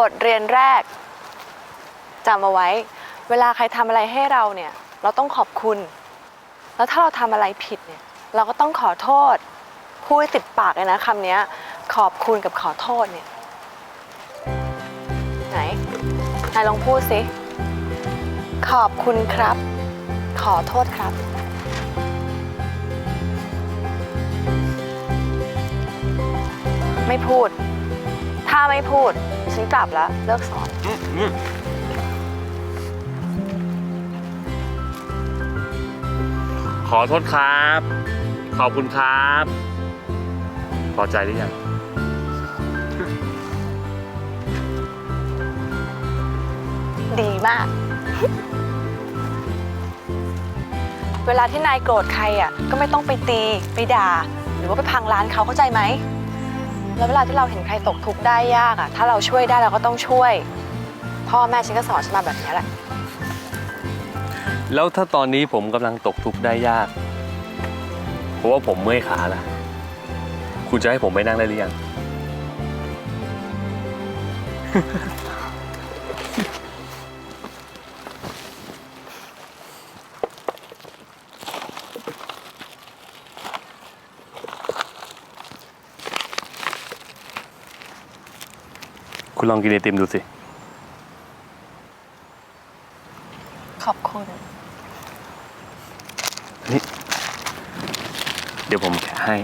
บทเรียนแรกจำเอาไว้ เวลาใครทำอะไรให้เราเนี่ย เราต้องขอบคุณ แล้วถ้าเราทำอะไรผิดเนี่ย เราก็ต้องขอโทษ พูดติดปากเลยนะคำนี้ขอบคุณกับขอโทษเนี่ย ไหนนายลองพูดสิขอบคุณครับ ขอโทษครับ ไม่พูด ถ้าไม่พูด ฉันกลับแล้วเลิกสอน ขอโทษครับ ขอบคุณครับ พอใจหรือยัง ดีมาก เวลาที่นายโกรธใครอะ ก็ไม่ต้องไปตี ไปด่า หรือว่าไปพังร้านเขาเข้าใจไหม แล้วเวลาที่เราเห็นใครตกทุกข์ได้ยากอะถ้าเราช่วยได้เราก็ต้องช่วย พ่อแม่ฉันก็สอนฉันมาแบบนี้แหละ แล้วถ้าตอนนี้ผมกำลังตกทุกข์ได้ยาก เพราะว่าผมเมื่อยขาละคุณจะให้ผมไปนั่งได้หรือยัง คุณลองกินไอติมดูสิ ขอบคุณ นี่ เดี๋ยวผมแกะให้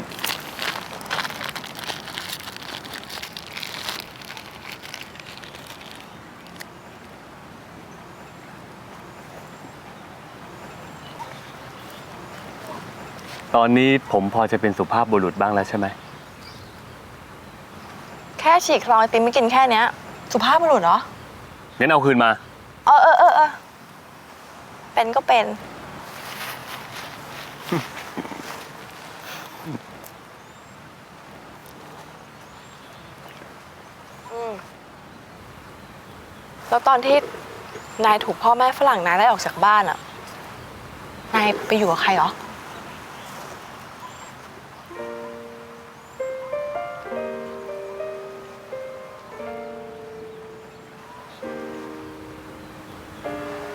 ตอนนี้ผมพอจะเป็นสุภาพบุรุษบ้างแล้วใช่ไหมแค่ ฉีกคลองไอติมไม่กินแค่เนี้ย สุภาพบุรุษเหรอ งั้นเอาคืนมา เออเออเออเออเป็นก็เป็น อืม แล้วตอนที่นายถูกพ่อแม่ฝรั่งนายไล่ออกจากบ้านอะนายไปอยู่กับใครเหรอ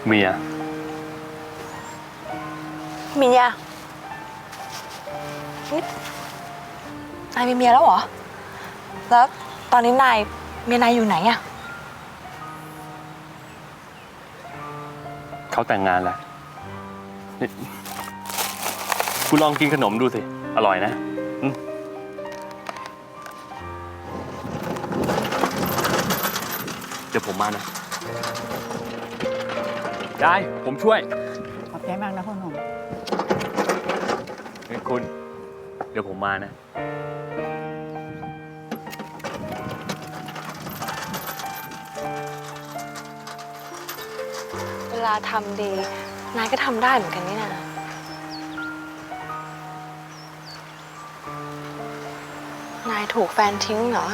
เมีย เมียนี่นายมีเมียแล้วเหรอ แล้วตอนนี้นายเมียนายอยู่ไหนอะเขาแต่งงานแล้วนี่คุณลองกินขนมดูสิ อร่อยนะอืมเดี๋ยวผมมานะ ได้ผมช่วย ขอบใจมากนะพ่อหนุ่มนี่คุณ เดี๋ยวผมมานะ เวลาทำดี นายก็ทำได้เหมือนกันนี่นะนายถูกแฟนทิ้งเหรอ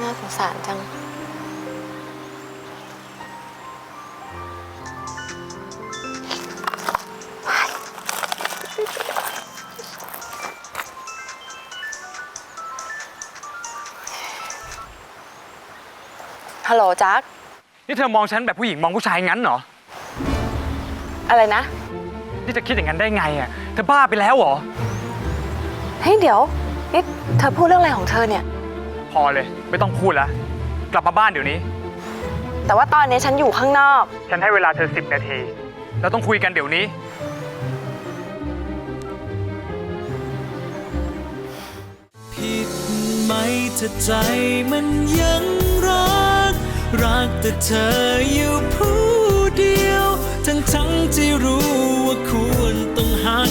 น่าสงสารจัง ฮัลโหลจักนี่เธอมองฉันแบบผู้หญิงมองผู้ชายงั้นเหรอ อะไรนะ นี่จะคิดอย่างนั้นได้ไงอะ เธอบ้าไปแล้วเหรอ เฮ้ยเดี๋ยวนี่เธอพูดเรื่องอะไรของเธอเนี่ย พอเลย ไม่ต้องพูดแล้วกลับมาบ้านเดี๋ยวนี้ แต่ว่าตอนนี้ฉันอยู่ข้างนอก ฉันให้เวลาเธอสิบนาที เราต้องคุยกันเดี๋ยวนี้ ผิดไหมถ้าใจมันยังรัก รักแต่เธออยู่ผู้เดียว ทั้งทั้งที่รู้ว่าควรต้องหัก